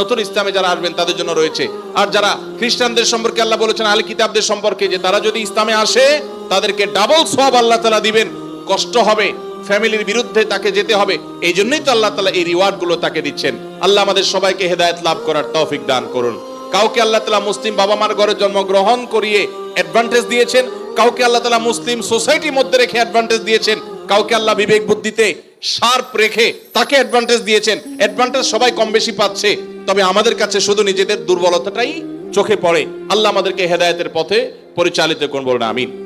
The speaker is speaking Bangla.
নতুন ইসলামে যারা আসবেন, তাদের জন্য রয়েছে। আর যারা খ্রিস্টানদের সম্পর্কে আল্লাহ বলেছেন আল কিতাবদের সম্পর্কে, যে তারা যদি ইসলামে আসে, তাদেরকে ডাবল সব আল্লাহ তালা দিবেন। কষ্ট হবে, ফ্যামিলির বিরুদ্ধে তাকে যেতে হবে। এই জন্যই তো আল্লাহ তালা এই রিওয়ার্ডগুলো তাকে দিচ্ছেন। আল্লাহ আমাদের সবাইকে হেদায়ত লাভ করার তৌফিক দান করুন। কাউকে আল্লাহ তালা মুসলিম বাবা মার ঘরে জন্মগ্রহণ করিয়ে অ্যাডভান্টেজ দিয়েছেন, কাউকে আল্লাহ তালা মুসলিম সোসাইটির মধ্যে রেখে অ্যাডভান্টেজ দিয়েছেন কাউকে আল্লাহ বিবেক বুদ্ধিতে শার্প রেখে তাকে অ্যাডভান্টেজ দিয়েছেন। অ্যাডভান্টেজ সবাই কম বেশি পাচ্ছে। তবে আমাদের কাছে শুধু নিজেদের দুর্বলতাটাই চোখে পড়ে। আল্লাহ আমাদেরকে হেদায়তের পথে পরিচালিত করুন, বলুন, আমিন।